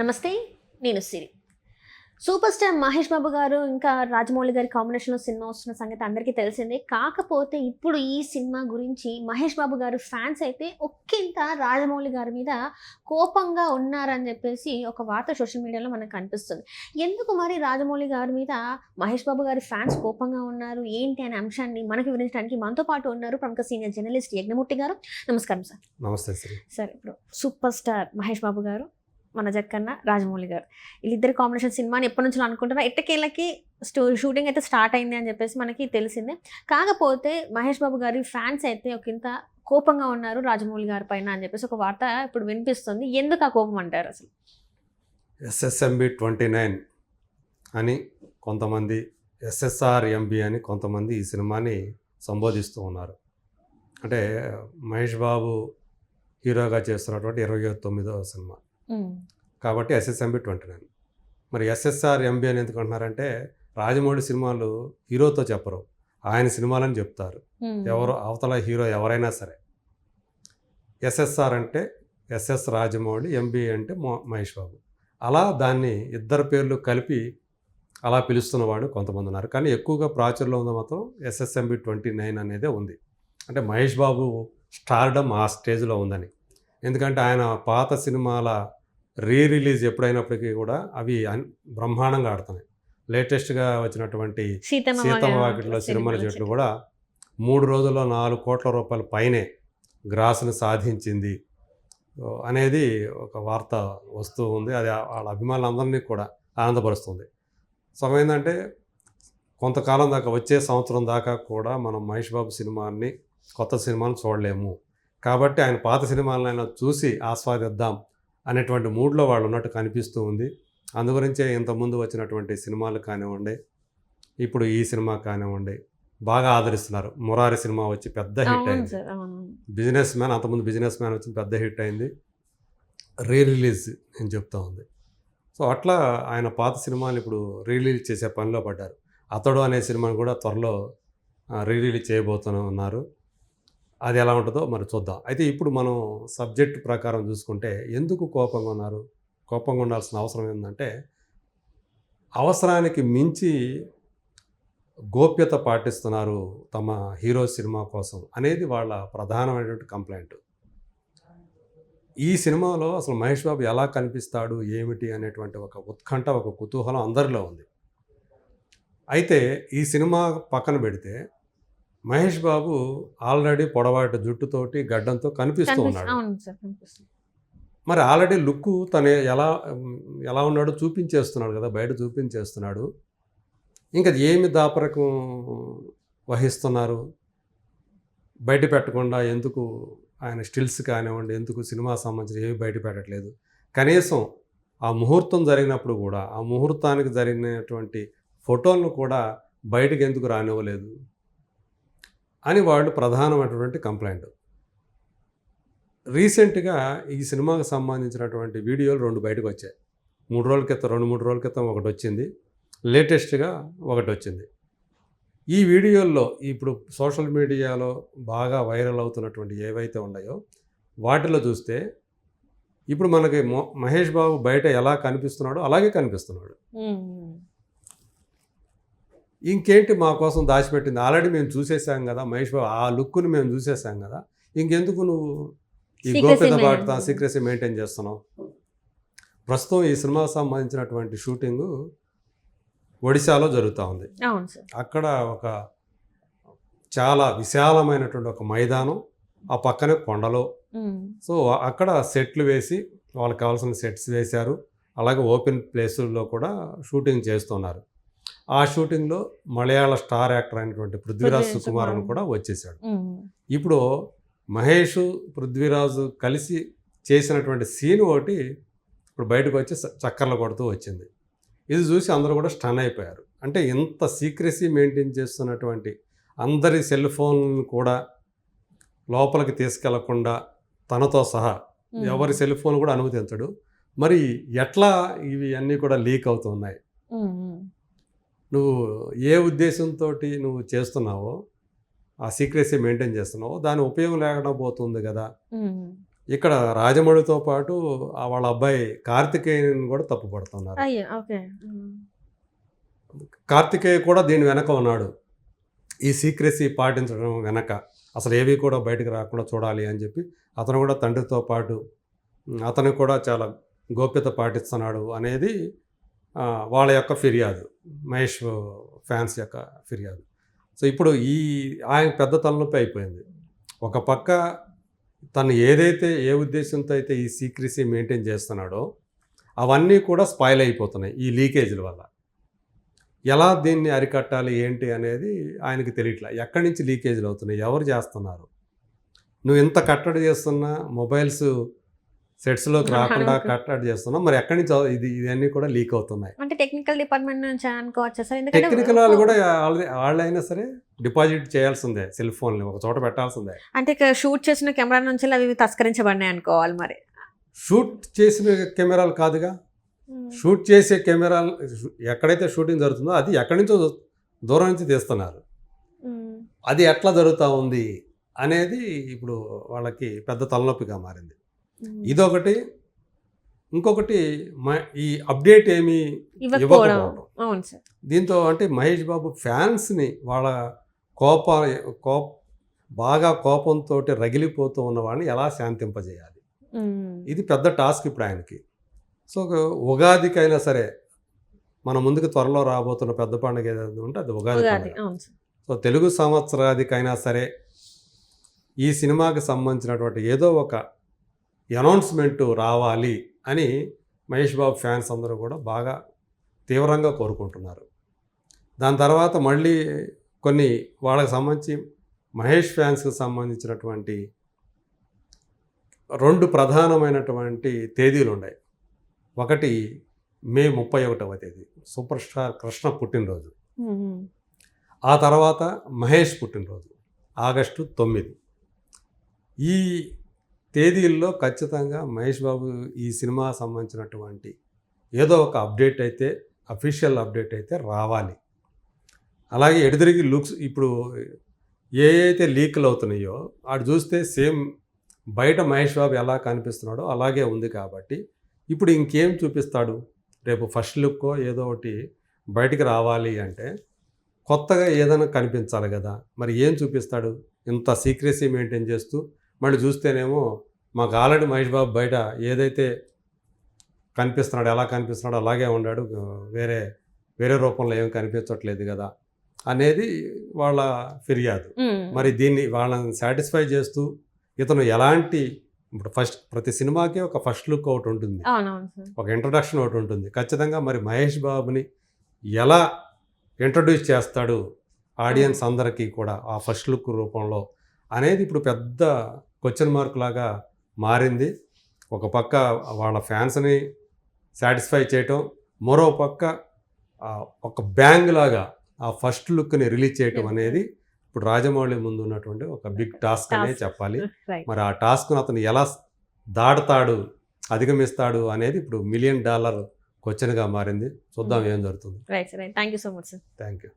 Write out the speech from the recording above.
నమస్తే నేను Siri. Super star Mahesh Babu garu ఇంకా రాజమౌళి గారి కాంబినేషన్లో సినిమా వస్తున్న సంగతి అందరికీ తెలిసిందే. కాకపోతే ఇప్పుడు ఈ సినిమా గురించి మహేష్ బాబు గారు ఫ్యాన్స్ అయితే ఒక్కింత రాజమౌళి గారి మీద కోపంగా ఉన్నారని చెప్పేసి ఒక వార్త సోషల్ మీడియాలో మనకు కనిపిస్తుంది. ఎందుకు మరి రాజమౌళి గారి మీద మహేష్ బాబు గారి ఫ్యాన్స్ కోపంగా ఉన్నారు? ఏంటి అనే అంశాన్ని మనకు వివరించడానికి మనతో పాటు ఉన్నారు ప్రముఖ సీనియర్ జర్నలిస్ట్ యజ్ఞమూర్తి గారు. నమస్కారం సార్. నమస్తే సార్. ఇప్పుడు సూపర్ స్టార్ మహేష్ బాబు గారు మన జక్కన్న రాజమౌళి గారు. వీళ్ళిద్దరి కాంబినేషన్ సినిమాని ఎప్పటి నుంచో అనుకుంటున్నా. ఎట్టకేళ్ళకి స్టో షూటింగ్ అయితే స్టార్ట్ అయింది అని చెప్పేసి మనకి తెలిసిందే. కాకపోతే మహేష్ బాబు గారి ఫ్యాన్స్ అయితే ఒక ఇంత కోపంగా ఉన్నారు రాజమౌళి గారి పైన అని చెప్పేసి ఒక వార్త ఇప్పుడు వినిపిస్తుంది. ఎందుకు ఆ కోపం అంటారు అసలు? ఎస్ఎస్ఎంబి ట్వంటీ నైన్ అని కొంతమంది ఎస్ఎస్ఆర్ ఎంబి అని కొంతమంది ఈ సినిమాని సంబోధిస్తూ ఉన్నారు. అంటే మహేష్ బాబు హీరోగా చేస్తున్నటువంటి ఇరవై తొమ్మిదవ సినిమా. కాబట్టి ఎస్ఎస్ఎంబి ట్వంటీ నైన్. మరి ఎస్ఎస్ఆర్ ఎంబి అని ఎందుకు అంటున్నారంటే రాజమౌళి సినిమాలు హీరోతో చెప్పరు. ఆయన సినిమాలని చెప్తారు. ఎవరు అవతల హీరో ఎవరైనా సరే. ఎస్ఎస్ఆర్ అంటే ఎస్ఎస్ రాజమౌళి ఎంబీ అంటే మహేష్ బాబు. అలా దాన్ని ఇద్దరు పేర్లు కలిపి అలా పిలుస్తున్నవాడు కొంతమంది ఉన్నారు. కానీ ఎక్కువగా ప్రాచుర్యంలో ఉంది మాత్రం ఎస్ఎస్ఎంబి ట్వంటీ నైన్ అనేదే ఉంది. అంటే మహేష్ బాబు స్టార్డమ్ ఆ స్టేజ్లో ఉందని. ఎందుకంటే ఆయన పాత సినిమాల రీ రిలీజ్ ఎప్పుడైనప్పటికీ కూడా అవి బ్రహ్మాండంగా ఆడుతున్నాయి. లేటెస్ట్గా వచ్చినటువంటి సీతమ్మ వాకిట్లో సిరిమల చెట్లు కూడా మూడు రోజుల్లో నాలుగు కోట్ల రూపాయల పైనే గ్రాస్ని సాధించింది. అనేది ఒక వార్త వస్తూ ఉంది. అది వాళ్ళ అభిమానులందరినీ కూడా ఆనందపరుస్తుంది. సో ఏంటంటే కొంతకాలం దాకా వచ్చే సంవత్సరం దాకా కూడా మనం మహేష్ బాబు సినిమాని కొత్త సినిమాను చూడలేము. కాబట్టి ఆయన పాత సినిమాలను చూసి ఆస్వాదిద్దాం అనేటువంటి మూడ్లో వాళ్ళు ఉన్నట్టు కనిపిస్తూ ఉంది. అందుగురించే ఇంతకుముందు వచ్చినటువంటి సినిమాలు కానివ్వండి ఇప్పుడు ఈ సినిమా కానివ్వండి బాగా ఆదరిస్తున్నారు. మురారి సినిమా వచ్చి పెద్ద హిట్ అయింది. బిజినెస్ మ్యాన్ అంతకుముందు బిజినెస్ మ్యాన్ వచ్చి పెద్ద హిట్ అయింది. రీ రిలీజ్ నేను చెప్తా ఉంది. సో అట్లా ఆయన పాత సినిమాలు ఇప్పుడు రిలీజ్ చేసే పనిలో పడ్డారు. అతడు అనే సినిమాను కూడా త్వరలో రీ రిలీజ్ చేయబోతూనే ఉన్నారు అది ఎలా ఉంటుందో మరి చూద్దాం. అయితే ఇప్పుడు మనం సబ్జెక్ట్ ప్రకారం చూసుకుంటే ఎందుకు కోపంగా ఉన్నారు? కోపంగా ఉండాల్సిన అవసరం ఏంటంటే అవసరానికి మించి గోప్యత పాటిస్తున్నారు తమ హీరో సినిమా కోసం అనేది వాళ్ళ ప్రధానమైనటువంటి కంప్లైంట్. ఈ సినిమాలో అసలు మహేష్ బాబు ఎలా కనిపిస్తాడు? ఏమిటి? అనేటువంటి ఒక ఉత్కంఠ ఒక కుతూహలం అందరిలో ఉంది. అయితే ఈ సినిమా పక్కన పెడితే మహేష్ బాబు ఆల్రెడీ పొడవాటి జుట్టుతోటి గడ్డంతో కనిపిస్తూ ఉన్నాడు. మరి ఆల్రెడీ లుక్ తను ఎలా ఎలా ఉన్నాడో చూపించేస్తున్నాడు కదా బయట చూపించేస్తున్నాడు. ఇంకా ఏమి దాపరకం వహిస్తున్నారు? బయట పెట్టకుండా ఎందుకు ఆయన స్టిల్స్ కానివ్వండి ఎందుకు సినిమా సంబంధించిన ఏమి బయట పెట్టట్లేదు? కనీసం ఆ ముహూర్తం జరిగినప్పుడు కూడా ఆ ముహూర్తానికి జరిగినటువంటి ఫోటోలను కూడా బయటకు ఎందుకు రానివ్వలేదు? అని వాళ్ళు ప్రధానమైనటువంటి కంప్లైంట్. రీసెంట్గా ఈ సినిమాకి సంబంధించినటువంటి వీడియోలు రెండు బయటకు వచ్చాయి. మూడు రోజుల క్రితం రెండు మూడు రోజుల క్రితం ఒకటి వచ్చింది. లేటెస్ట్గా ఒకటి వచ్చింది. ఈ వీడియోల్లో ఇప్పుడు సోషల్ మీడియాలో బాగా వైరల్ అవుతున్నటువంటి ఏవైతే ఉన్నాయో వాటిలో చూస్తే ఇప్పుడు మనకి మహేష్ బాబు బయట ఎలా కనిపిస్తున్నాడో అలాగే కనిపిస్తున్నాడు. ఇంకేంటి మా కోసం దాచిపెట్టింది? ఆల్రెడీ మేము చూసేసాం కదా మహేష్ బాబు ఆ లుక్ని మేము చూసేసాం కదా. ఇంకెందుకు నువ్వు ఈ గోప్యత. పాటుతా సీక్రెసీ మెయింటైన్ చేస్తున్నావు? ప్రస్తుతం ఈ సినిమాకి సంబంధించినటువంటి షూటింగ్ ఒడిశాలో జరుగుతూ ఉంది. అక్కడ ఒక చాలా విశాలమైనటువంటి ఒక మైదానం ఆ పక్కనే కొండలో. సో అక్కడ సెట్లు వేసి వాళ్ళకి కావాల్సిన సెట్స్ వేశారు. అలాగే ఓపెన్ ప్లేసుల్లో కూడా షూటింగ్ చేస్తున్నారు. ఆ షూటింగ్లో మలయాళ స్టార్ యాక్టర్ అయినటువంటి పృథ్వీరాజ్ పృథ్వీ సుకుమార్ అని. కూడా వచ్చేసాడు. ఇప్పుడు మహేష్ పృథ్వీరాజు కలిసి చేసినటువంటి సీన్ ఒకటి ఇప్పుడు బయటకు వచ్చి చక్కర్లు కొడుతూ వచ్చింది ఇది చూసి అందరూ కూడా స్టన్ అయిపోయారు అంటే ఇంత సీక్రెసీ మెయింటైన్ చేస్తున్నటువంటి అందరి సెల్ ఫోన్ కూడా లోపలికి తీసుకెళ్ళకుండా తనతో సహా. ఎవరి సెల్ ఫోన్ కూడా అనుమతించడు మరి ఎట్లా ఇవి అన్నీ కూడా లీక్ అవుతున్నాయి. నువ్వు ఏ ఉద్దేశంతో నువ్వు చేస్తున్నావో ఆ సీక్రెసీ మెయింటైన్ చేస్తున్నావో దాని ఉపయోగం లేకుండా పోతుంది కదా. ఇక్కడ రాజమౌళితో పాటు వాళ్ళ అబ్బాయి కార్తికేయన్ కూడా తప్పు పడుతున్నారు. అయ్యో ఓకే. కార్తికేయ కూడా దీని వెనక ఉన్నాడు. ఈ సీక్రెసీ పాటించడం వెనక. అసలు ఏవి కూడా బయటకు రాకుండా చూడాలి అని చెప్పి అతను కూడా తండ్రితో పాటు అతను కూడా చాలా గోప్యత పాటిస్తున్నాడు అనేది వాళ్ళ యొక్క ఫిర్యాదు మహేష్ ఫ్యాన్స్ యొక్క ఫిర్యాదు. సో ఇప్పుడు ఈ ఆయన పెద్ద తలనొప్పి అయిపోయింది. ఒక పక్క తను ఏదైతే ఏ ఉద్దేశంతో అయితే ఈ సీక్రెసీ మెయింటైన్ చేస్తున్నాడో అవన్నీ కూడా స్పాయిల్ అయిపోతున్నాయి ఈ లీకేజీల వల్ల. ఎలా దీన్ని అరికట్టాలి ఏంటి అనేది ఆయనకి తెలియట్లే. ఎక్కడి నుంచి లీకేజీలు అవుతున్నాయి ఎవరు చేస్తున్నారు? నువ్వు ఇంత కట్టడి చేస్తున్నా మొబైల్స్ సెట్స్లోకి రాకుండా కట్టడి చేస్తున్నావు మరి ఎక్కడి నుంచి ఇది ఇవన్నీ కూడా లీక్ అవుతున్నాయి. అంటే టెక్నికల్ డిపార్ట్మెంట్ నుంచి అనుకోవచ్చు సార్. టెక్నికల్ వాళ్ళు కూడా వాళ్ళ- వాళ్ళైనా సరే డిపాజిట్ చేయాల్సిందే సెల్ ఫోన్ని ఒక చోట పెట్టాల్సిందే. అంటే షూట్ చేసిన కెమెరా నుంచి అవి తస్కరించబడినాయి అనుకోవాలి మరి. షూట్ చేసిన కెమెరాలు కాదుగా? షూట్ చేసే కెమెరాలు ఎక్కడైతే షూటింగ్ జరుగుతుందో అది ఎక్కడి నుంచో దూరం నుంచి తీస్తున్నారు. అది ఎట్లా జరుగుతూ ఉంది అనేది ఇప్పుడు వాళ్ళకి పెద్ద తలనొప్పిగా మారింది. ఇదొకటి. ఇంకొకటి ఈ అప్డేట్ ఏమీ ఇవ్వకపోవడం. దీంతో అంటే మహేష్ బాబు ఫ్యాన్స్ని వాళ్ళ కోప కోప బాగా కోపంతో రగిలిపోతూ ఉన్న వాళ్ళని ఎలా శాంతింపజేయాలి. ఇది పెద్ద టాస్క్ ఇప్పుడు ఆయనకి. సో ఉగాదికైనా సరే మన ముందుకు త్వరలో రాబోతున్న పెద్ద పండుగ ఏదైతే ఉంటే అది ఉగాది సో తెలుగు సంవత్సరాదికైనా సరే ఈ సినిమాకి సంబంధించినటువంటి ఏదో ఒక అనౌన్స్మెంట్ రావాలి అని మహేష్ బాబు ఫ్యాన్స్ అందరూ కూడా బాగా తీవ్రంగా కోరుకుంటున్నారు. దాని తర్వాత మళ్ళీ కొన్ని వాళ్ళకి సంబంధించి మహేష్ ఫ్యాన్స్కి సంబంధించినటువంటి రెండు ప్రధానమైనటువంటి తేదీలు ఉన్నాయి. ఒకటి మే ముప్పై ఒకటవ తేదీ సూపర్ స్టార్ కృష్ణ పుట్టినరోజు. ఆ తర్వాత మహేష్ పుట్టినరోజు ఆగస్టు తొమ్మిది. ఈ తేదీల్లో ఖచ్చితంగా మహేష్ బాబు ఈ సినిమా సంబంధించినటువంటి ఏదో ఒక అప్డేట్ అయితే అఫీషియల్ అప్డేట్ అయితే రావాలి. అలాగే ఎడిదిరిగి లుక్స్ ఇప్పుడు ఏ అయితే లీక్లు అవుతున్నాయో అటు చూస్తే సేమ్ బయట మహేష్ బాబు ఎలా కనిపిస్తున్నాడో అలాగే ఉంది కాబట్టి ఇప్పుడు ఇంకేం చూపిస్తాడు? రేపు ఫస్ట్ లుక్కో ఏదో ఒకటి బయటికి రావాలి అంటే కొత్తగా ఏదైనా కనిపించాలి కదా. మరి ఏం చూపిస్తాడు? ఇంత సీక్రెసీ మెయింటైన్ చేస్తూ మళ్ళీ చూస్తేనేమో మాకు ఆల్రెడీ మహేష్ బాబు బయట ఏదైతే కనిపిస్తున్నాడు ఎలా కనిపిస్తున్నాడో అలాగే ఉన్నాడు వేరే వేరే రూపంలో ఏం కనిపించట్లేదు కదా అనేది వాళ్ళ ఫిర్యాదు. మరి దీన్ని వాళ్ళని సాటిస్ఫై చేస్తూ ఇతను ఎలాంటి ఇప్పుడు ఫస్ట్ ప్రతి సినిమాకి ఒక ఫస్ట్ లుక్ ఒకటి ఉంటుంది. ఒక ఇంట్రడక్షన్ ఒకటి ఉంటుంది. ఖచ్చితంగా మరి మహేష్ బాబుని ఎలా ఇంట్రడ్యూస్ చేస్తాడు ఆడియన్స్ అందరికీ కూడా ఆ ఫస్ట్ లుక్ రూపంలో అనేది ఇప్పుడు పెద్ద క్వశ్చన్ మార్క్ లాగా మారింది. ఒక పక్క వాళ్ళ ఫ్యాన్స్ని సాటిస్ఫై చేయటం మరో పక్క ఒక బ్యాంగ్ లాగా ఆ ఫస్ట్ లుక్ని రిలీజ్ చేయటం అనేది ఇప్పుడు రాజమౌళి ముందు ఉన్నటువంటి ఒక బిగ్ టాస్క్ అనే. చెప్పాలి. మరి ఆ టాస్క్ను అతను ఎలా దాడతాడు అధిగమిస్తాడు అనేది ఇప్పుడు మిలియన్ డాలర్ క్వశ్చన్గా మారింది. చూద్దాం ఏం జరుగుతుంది. Right sir thank you so much sir thank you